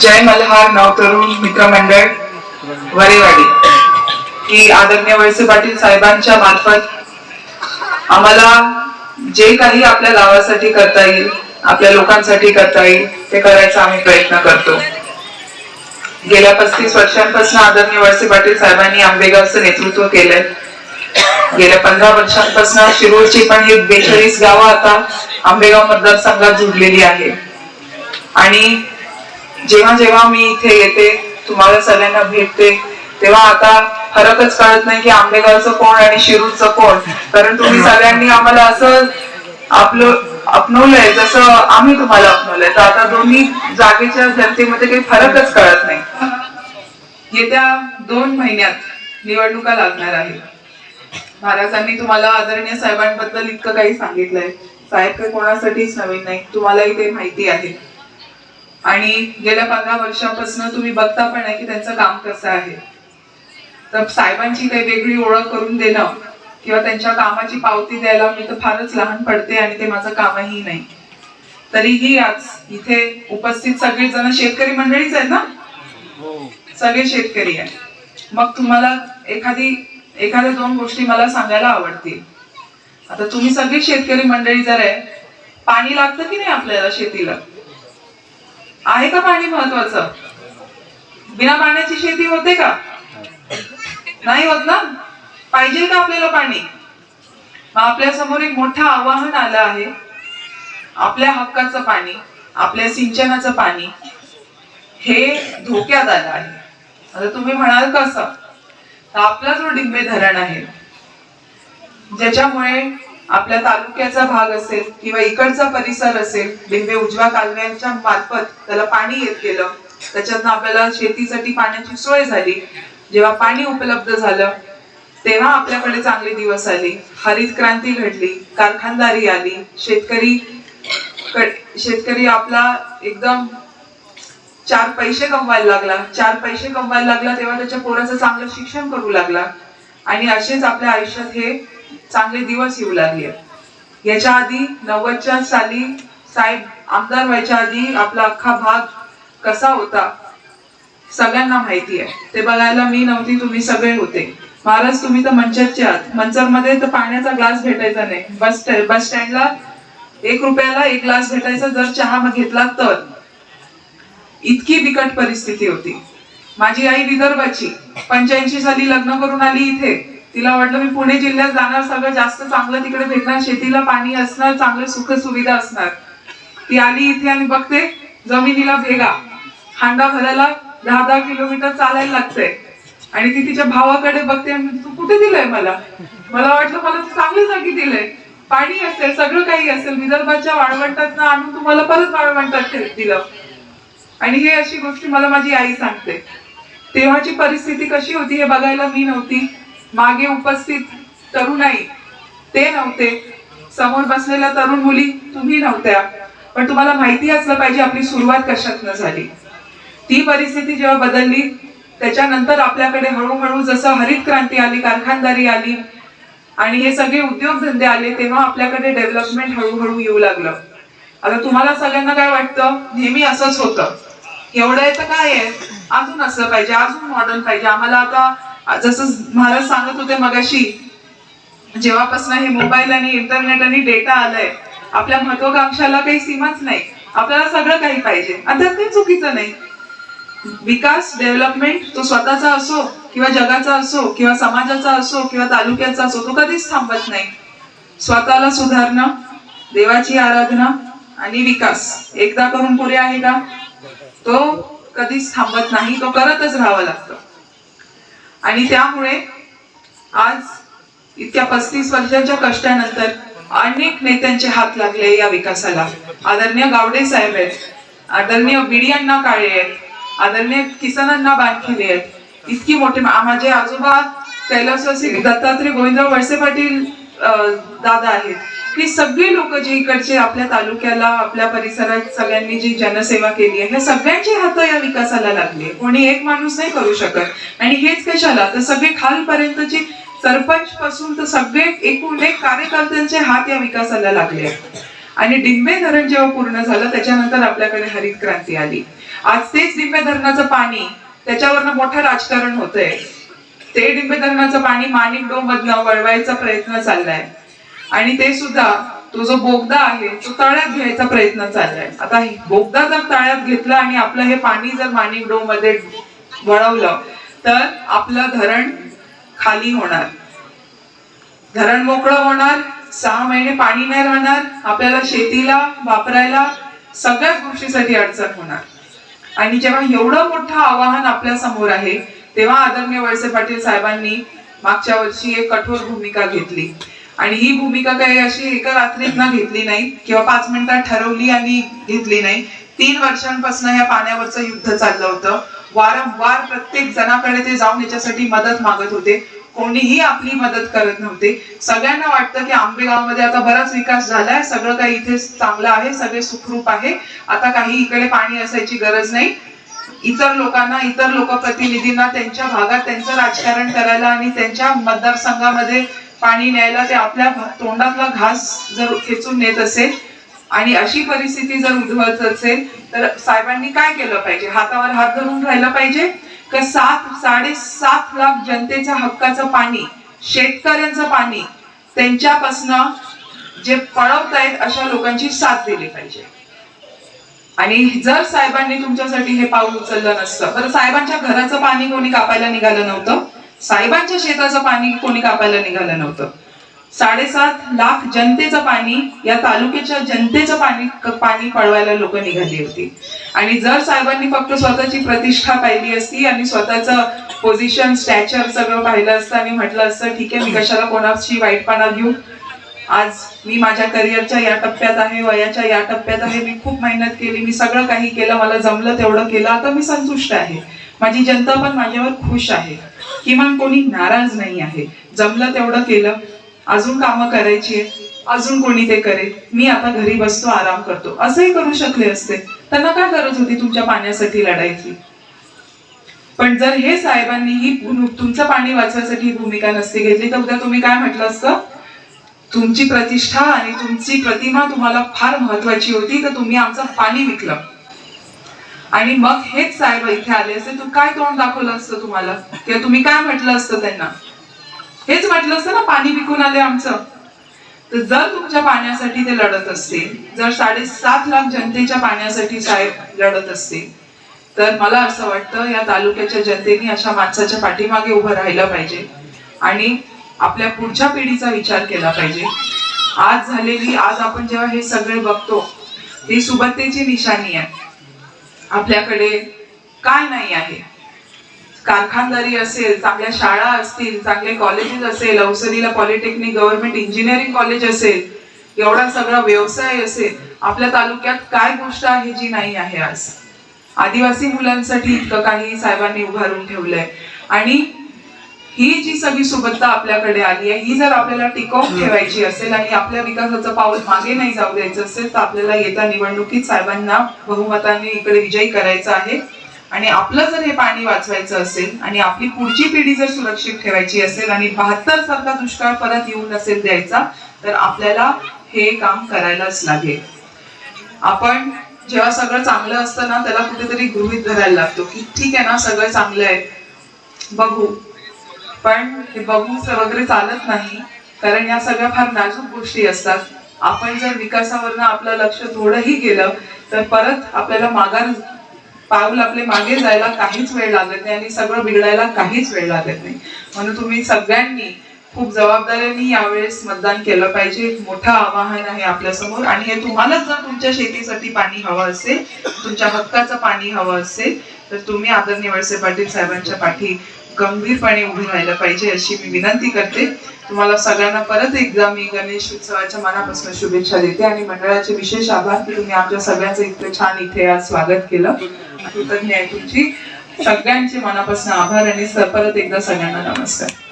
जय मल्हार नवतरुण मित्रमंडळ वरेवाडी. की आदरणीय वळसे पाटील साहेबांच्या मार्फत आम्हाला जे काही आपल्या गावासाठी करता येईल आपल्या लोकांसाठी करता येईल ते करायचा आम्ही प्रयत्न करतो. गेल्या पस्तीस वर्षांपासून आदरणीय वळसे पाटील साहेबांनी आंबेगावचं नेतृत्व केलंय. गेल्या पंधरा वर्षांपासून शिरूरची पण ही बेचाळीस गावं आता आंबेगाव मतदारसंघात जुडलेली आहे. आणि जेव्हा जेव्हा मी इथे येते तुम्हाला सगळ्यांना भेटते तेव्हा आता फरकच कळत नाही की आंबेगावचं कोण आणि शिरूरचं कोण. कारण तुम्ही सगळ्यांनी आम्हाला असं आपलं अपनवलंय जसं आम्ही तुम्हाला अपनवलंय. तर आता दोन्ही जागेच्या जनतेमध्ये काही फरकच कळत नाही. येत्या दोन महिन्यात निवडणुका लागणार आहे महाराजांनी तुम्हाला आदरणीय साहेबांबद्दल इतकं काही सांगितलंय. साहेब काही कोणासाठीच नवीन नाही तुम्हालाही ते माहिती आहे. आणि गेल्या पंधरा वर्षापासून तुम्ही बघता पण आहे की त्यांचं काम कसं आहे. तर साहेबांची काही वेगळी ओळख करून देणं किंवा त्यांच्या कामाची पावती द्यायला मी तर फारच लहान पडते आणि ते माझं कामही नाही. तरीही आज इथे उपस्थित सगळे जण शेतकरी मंडळीच आहेत ना? सगळे शेतकरी आहे मग तुम्हाला एखादी एखाद्या दोन गोष्टी मला सांगायला आवडतील. आता तुम्ही सगळे शेतकरी मंडळी जर आहे पाणी लागतं की नाही आपल्याला शेतीला? आहे का पाणी महत्वाचं? बिना पाण्याची शेती होते का? नाही होत ना? पाहिजे का आपल्याला पाणी? मग आपल्यासमोर एक मोठं आव्हान आलं आहे. आपल्या हक्काचं पाणी आपल्या सिंचनाचं पाणी हे धोक्यात आलं आहे. आता तुम्ही म्हणाल कसं? तर आपला जो डिंबे धरण आहे ज्याच्यामुळे आपल्या तालुक्याचा भाग असेल किंवा इकडचा परिसर असेल डिंबे उजव्या कालव्यांच्या मार्फत त्याला पाणी येत गेलं. त्याच्यातनं आपल्याला शेतीसाठी पाण्याची सोय झाली. जेव्हा पाणी उपलब्ध झालं तेव्हा आपल्याकडे चांगले दिवस आले. हरित क्रांती घडली कारखानदारी आली. शेतकरी शेतकरी आपला एकदम चार पैसे कमवायला लागला. चार पैसे कमवायला लागला तेव्हा त्याच्या पोराचं चांगलं शिक्षण करू लागला. आणि असेच आपल्या आयुष्यात हे चांगले दिवस येऊ लागले. याच्या आधी नव्वदच्या साली साहेब आमदार व्हायच्या आधी आपला अख्खा भाग कसा होता सगळ्यांना माहिती आहे. ते बघायला मी नव्हती तुम्ही सगळे होते. महाराज तुम्ही तर मंचरचे आहात. मंचरमध्ये तर पाण्याचा ग्लास भेटायचा नाही. बस स्टँड बस स्टँडला एक रुपयाला एक ग्लास भेटायचा जर चहा घेतला तर. इतकी बिकट परिस्थिती होती. माझी आई विदर्भाची. पंच्याऐंशी साली लग्न करून आली इथे. तिला वाटलं मी पुणे जिल्ह्यात जाणार सगळं जास्त चांगलं तिकडे भेटणार शेतीला पाणी असणार चांगलं सुख सुविधा असणार. ती आली इथे आणि बघते जमिनीला भेगा. हांडा भरायला दहा दहा किलोमीटर चालायला लागते आणि ती तिच्या भावाकडे बघते आणि तू कुठे दिलंय मला? मला वाटलं मला तू चांगली जागी दिलंय. पाणी असेल सगळं काही असेल विदर्भाच्या वाळवंटात आणून तुम्हाला परत वाळवंटात दिलं. आणि हे अशी गोष्टी मला माझी आई सांगते. तेव्हाची परिस्थिती कशी होती हे बघायला मी नव्हती. मागे उपस्थित तरुणाई. ते नव्हते. समोर बसलेल्या तरुण मुली तुम्ही नव्हत्या. पण तुम्हाला माहिती असलं पाहिजे आपली सुरुवात कशातनं झाली. ती परिस्थिती जेव्हा बदलली त्याच्यानंतर आपल्याकडे हळूहळू जसं हरित क्रांती आली कारखानदारी आली आणि हे सगळे उद्योगधंदे आले तेव्हा आपल्याकडे डेव्हलपमेंट हळूहळू येऊ लागलं. आता तुम्हाला सगळ्यांना काय वाटतं? नेहमी असंच होतं. एवढं आहे तर काय आहे? अजून असलं पाहिजे अजून मॉडर्न पाहिजे. आम्हाला आता जसं महाराज सांगत होते मगाशी जेव्हापासून हे मोबाईल आणि इंटरनेट आणि डेटा आलाय आपल्या महत्वाकांक्षाला काही सीमाच नाही. आपल्याला सगळं काही पाहिजे. आणि काही चुकीचं नाही. विकास डेव्हलपमेंट तो स्वतःचा असो किंवा जगाचा असो किंवा समाजाचा असो किंवा तालुक्याचा असो तो कधीच थांबत नाही. स्वतःला सुधारणं देवाची आराधना आणि विकास. एकदा करून पुरे आहे का? तो कधीच थांबत नाही. तो करतच राहावा लागतो. आणि त्यामुळे आज इतक्या पस्तीस वर्षांच्या कष्टानंतर अनेक नेत्यांचे हात लागले या विकासाला. आदरणीय गावडे साहेब आहेत आदरणीय बिडियांना काळे आहेत आदरणीय किसनांना बांधलेले आहेत. इतकी मोठे माझे आजोबा कैलासवासी दत्तात्रय गोविंदराव वळसे पाटील दादा आहेत. ही सगळी लोक जे इकडचे आपल्या तालुक्याला आपल्या परिसरात सगळ्यांनी जी जनसेवा केली आहे ह्या सगळ्यांची हात या विकासाला लागली कोणी एक माणूस नाही करू शकत. आणि हेच कशाला? तर सगळे खालपर्यंतची सरपंच पासून तर सगळे एकूण एक कार्यकर्त्यांचे हात या विकासाला लागले आणि डिंबे धरण जेव्हा पूर्ण झालं त्याच्यानंतर आपल्याकडे हरित क्रांती आली. आज तेच डिंबे धरणाचं पाणी त्याच्यावरनं मोठं राजकारण होतंय. ते डिंबे धरणाचं पाणी माणिक डोम मधनं वळवायचा प्रयत्न चाललाय. आणि ते सुद्धा तो जो बोगदा आहे तो तळ्यात घ्यायचा प्रयत्न चाललाय. आता हे बोगदा जर तळ्यात घेतला आणि आपलं हे पाणी जर माणिक डोममध्ये वळवलं तर आपलं धरण खाली होणार. धरण मोकळं होणार सहा महिने पाणी नाही राहणार आपल्याला शेतीला वापरायला सगळ्याच गोष्टीसाठी अडचण होणार. आणि जेव्हा एवढं मोठं आव्हान आपल्यासमोर आहे तेव्हा आदरणीय वळसे पाटील साहेबांनी मागच्या वर्षी एक कठोर भूमिका घेतली. आणि ही भूमिका काही अशी एका रात्रीत ना घेतली नाही किंवा पाच मिनिटात ठरवली आणि घेतली नाही. तीन वर्षांपासून या पाण्यावरचं युद्ध चाललं होतं. वारंवार प्रत्येक जणाकडे ते जाऊन याच्यासाठी मदत मागत होते. कोणीही आपली मदत करत नव्हते. सगळ्यांना वाटतं की आंबेगावमध्ये आता बराच विकास झालाय सगळं काही इथे चांगलं आहे सगळे सुखरूप आहे. आता काही इकडे पाणी असायची गरज नाही. इतर लोकांना इतर लोकप्रतिनिधींना त्यांच्या भागात त्यांचं राजकारण करायला आणि त्यांच्या मतदारसंघामध्ये पाणी न्यायला ते आपल्या तोंडातला घास जर खेचून नेत असेल आणि अशी परिस्थिती जर उद्भवत असेल तर साहेबांनी काय केलं पाहिजे? हातावर हात धरून राहिलं पाहिजे? का सात साडेसात लाख जनतेच्या हक्काचं पाणी शेतकऱ्यांचं पाणी त्यांच्यापासनं जे पळवत आहेत अशा लोकांची साथ दिली पाहिजे. आणि जर साहेबांनी तुमच्यासाठी हे पाऊल उचललं नसतं तर साहेबांच्या घराचं पाणी कोणी कापायला निघालं नव्हतं? साहेबांच्या शेताचं पाणी कोणी कापायला निघालं नव्हतं. साडेसात लाख जनतेचं पाणी या तालुक्याच्या जनतेचं पाणी पाणी पळवायला लोक निघाली होती. आणि जर साहेबांनी फक्त स्वतःची प्रतिष्ठा पाहिली असती आणि स्वतःचं पोझिशन स्टॅचर सगळं पाहिलं असतं आणि म्हटलं असतं ठीक आहे मी कशाला कोणाची वाईटपणा घेऊ? आज मी माझ्या करिअरच्या या टप्प्यात आहे वयाच्या या टप्प्यात आहे मी खूप मेहनत केली मी सगळं काही केलं मला जमलं तेवढं केलं आता मी संतुष्ट आहे. माझी जनता पण माझ्यावर खुश आहे. किमान कोणी नाराज नाही आहे. जमलं तेवढं केलं. अजून कामं करायची आहे अजून कोणी ते करेल. मी आता घरी बसतो आराम करतो. असंही करू शकले असते. त्यांना काय गरज होती तुमच्या पाण्यासाठी लढायची? पण जर हे साहेबांनी ही तुमचं पाणी वाचवायसाठी भूमिका नसती घेतली तर उद्या तुम्ही काय म्हटलं असतं? तुमची प्रतिष्ठा आणि तुमची प्रतिमा तुम्हाला फार महत्वाची होती तर तुम्ही आमचं पाणी विकलं. आणि मग हेच साहेब इथे आले असते. तू काय तोंड दाखवलं असतं तुम्हाला? किंवा तुम्ही काय म्हटलं असतं त्यांना? हेच म्हटलं असतं ना पाणी विकून आले आमचं. तर जर तुमच्या पाण्यासाठी ते लढत असतील जर साडेसात लाख जनतेच्या पाण्यासाठी साहेब लढत असतील तर मला असं वाटतं या तालुक्याच्या जनतेने अशा माणसाच्या पाठीमागे उभं राहिलं पाहिजे आणि आपल्या पुढच्या पिढीचा विचार केला पाहिजे. आज झालेली आज आपण जेव्हा हे सगळे बघतो ही सुबत्तेची निशाणी आहे. आपल्याकडे काय नाही आहे. कारखानदारी असेल चांगल्या शाळा असतील चांगले कॉलेजेस असेल अवसरीला पॉलिटेक्निक गव्हर्नमेंट इंजिनिअरिंग कॉलेज असेल एवढा सगळा व्यवसाय असेल आपल्या तालुक्यात काय गोष्ट आहे जी नाही आहे आज? आदिवासी मुलांसाठी इतकं काही साहेबांनी उभारून ठेवलंय. आणि ही जी सगळी सुबत्ता आपल्याकडे आली आहे ही जर आपल्याला टिकवून ठेवायची असेल आणि आपल्या विकासाचं पाऊल मागे नाही जाऊ द्यायचं असेल तर आपल्याला येत्या निवडणुकीत साहेबांना बहुमताने इकडे विजयी करायचं आहे. आणि आपलं जर हे पाणी वाचवायचं असेल आणि आपली पुढची पिढी जर सुरक्षित ठेवायची असेल आणि बहात्तर सारखा दुष्काळ परत येऊ नसेल द्यायचा तर आपल्याला हे काम करायलाच लागेल. आपण जेव्हा सगळं चांगलं असतं ना त्याला कुठेतरी गृहित धरायला लागतो की ठीक आहे ना सगळं चांगलं आहे. बघू. पण हे बघून वगैरे चालत नाही. कारण या सगळ्या फार नाजूक गोष्टी असतात. आपण जर विकासावरनं आपलं लक्ष थोडंही गेलं तर परत आपल्याला माघार पाऊल आपले मागे जायला काहीच वेळ लागत नाही आणि सगळं बिघडायला काहीच वेळ लागत नाही. म्हणून तुम्ही सगळ्यांनी खूप जबाबदारीने यावेळेस मतदान केलं पाहिजे. एक मोठं आवाहन आहे आपल्यासमोर आणि हे तुम्हालाच जर तुमच्या शेतीसाठी पाणी हवं असेल तुमच्या हक्काचं पाणी हवं असेल तर तुम्ही आदरणीय वळसे पाटील साहेबांच्या पाठी गंभीरपणे उभी राहायला पाहिजे अशी मी विनंती करते. तुम्हाला सगळ्यांना परत एकदा मी गणेश उत्सवाच्या मनापासून शुभेच्छा देते आणि मंडळाचे विशेष आभार की तुम्ही आमच्या सगळ्यांचं इतकं छान इथे आज स्वागत केलं. कृतज्ञ आहे तुमची. सगळ्यांचे मनापासून आभार आणि परत एकदा सगळ्यांना नमस्कार.